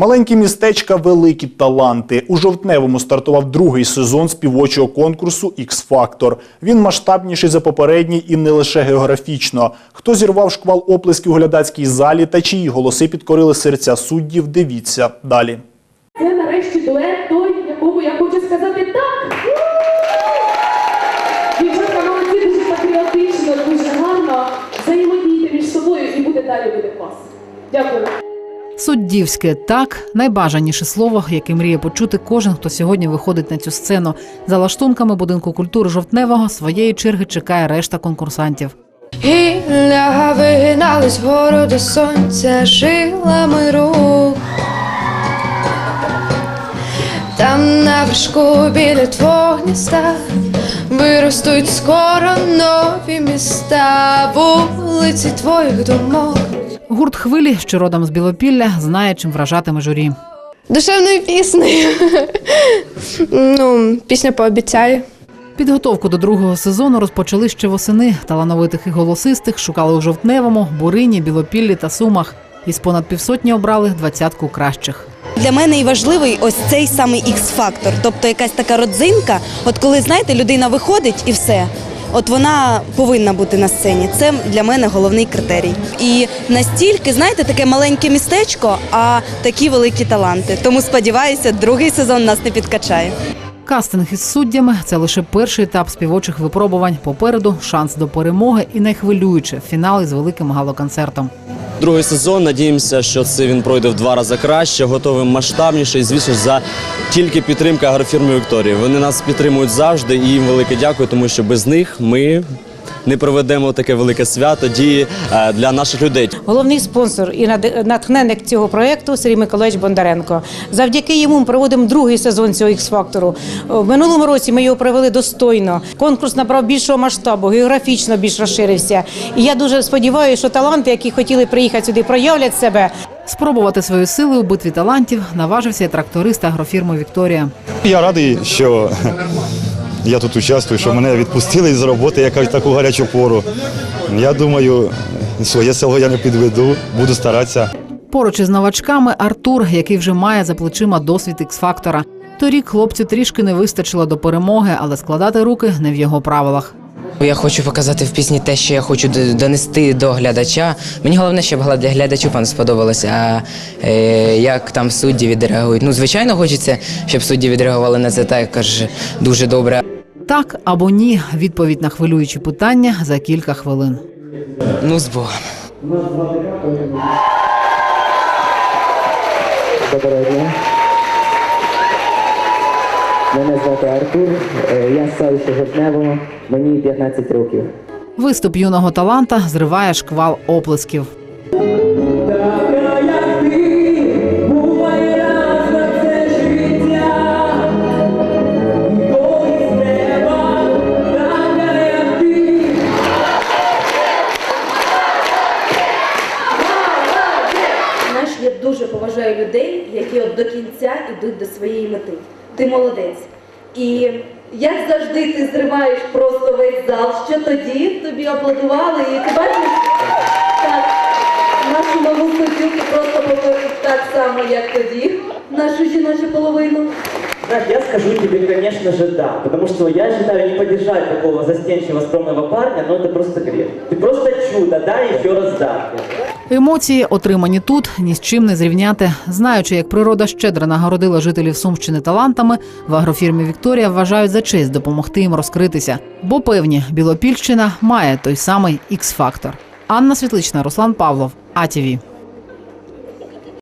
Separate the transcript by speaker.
Speaker 1: Маленькі містечка, великі таланти. У жовтневому стартував другий сезон співочого конкурсу Ікс-Фактор. Він масштабніший за попередній і не лише географічно. Хто зірвав шквал оплесків у глядацькій залі та чиї голоси підкорили серця суддів, дивіться далі.
Speaker 2: Це нарешті дует той, якому я хочу сказати так.
Speaker 3: Суддівське так найбажаніше слово, яке мріє почути кожен, хто сьогодні виходить на цю сцену. За лаштунками будинку культури жовтневого своєї черги чекає решта конкурсантів.
Speaker 4: Гілля вигинались вгору сонця жилами рук. Там на вершку біля твого гнізда виростуть скоро нові міста, вулиці твоїх думок.
Speaker 3: Гурт хвилі, що родом з Білопілля, знає, чим вражатиме журі.
Speaker 4: Душевною піснею. ну, пісня пообіцяю.
Speaker 3: Підготовку до другого сезону розпочали ще восени. Талановитих і голосистих шукали у жовтневому, бурині, білопіллі та сумах. Із понад півсотні обрали двадцятку кращих.
Speaker 5: Для мене і важливий ось цей самий ікс-фактор, тобто якась така родзинка. От коли знаєте, людина виходить і все. От вона повинна бути на сцені. Це для мене головний критерій. І настільки, знаєте, таке маленьке містечко, а такі великі таланти. Тому сподіваюся, другий сезон нас не підкачає.
Speaker 3: Кастинг із суддями це лише перший етап співочих випробувань. Попереду шанс до перемоги і найхвилююче фінал із великим галоконцертом.
Speaker 6: Другий сезон. Надіємося, що це він пройде в два рази краще, готовим масштабніше. І звісно за тільки підтримка агрофірми Вікторії. Вони нас підтримують завжди і їм велике дякую, тому що без них ми не проведемо таке велике свято дії е, для наших людей.
Speaker 7: Головний спонсор і натхненник цього проєкту Сергій Миколаївич Бондаренко. Завдяки йому ми проводимо другий сезон цього X-фактору. В минулому році ми його провели достойно. Конкурс набрав більшого масштабу, географічно більш розширився. І я дуже сподіваюся, що таланти, які хотіли приїхати сюди, проявлять себе.
Speaker 3: Спробувати свої сили у битві талантів наважився і тракторист агрофірми Вікторія.
Speaker 8: Я радий, що я тут участвую, що мене відпустили з роботи, яка в таку гарячу пору. Я думаю, своє село я не підведу, буду старатися.
Speaker 3: Поруч із новачками Артур, який вже має за плечима досвід ікс-фактора. Торік хлопцю трішки не вистачило до перемоги, але складати руки не в його правилах.
Speaker 9: Я хочу показати в пісні те, що я хочу донести до глядача. Мені головне, щоб глядачу пан сподобалося. А е, як там судді відреагують? Ну, звичайно, хочеться, щоб судді відреагували на це так, каже, дуже добре.
Speaker 3: Так або ні. Відповідь на хвилюючі питання за кілька хвилин.
Speaker 9: Ну, з Богом.
Speaker 10: Доброго дня. Мене звати Артур, е, я з селища Жовтневого, мені 15 років.
Speaker 3: Виступ юного таланта зриває шквал оплесків.
Speaker 11: Дуже поважаю людей, які от до кінця йдуть до своєї мети. Ти молодець. І як завжди ти зриваєш просто весь зал, що тоді тобі аплодували, і ти бачиш так, нашу суддю ти просто повторив так само, як тоді, нашу жіночу половину.
Speaker 10: Знаешь, я скажу тебе, конечно же, да. Потому что я считаю, не поддержать такого застенчивого, скромного парня, но это просто грех. Ты просто чудо, да, еще раз да.
Speaker 3: Емоції, отримані тут, ні з чим не зрівняти. Знаючи, як природа щедро нагородила жителів Сумщини талантами, в агрофірмі Вікторія вважають за честь допомогти їм розкритися. Бо певні, Білопільщина має той самий ікс-фактор. Анна Світлична, Руслан Павлов, АТВ.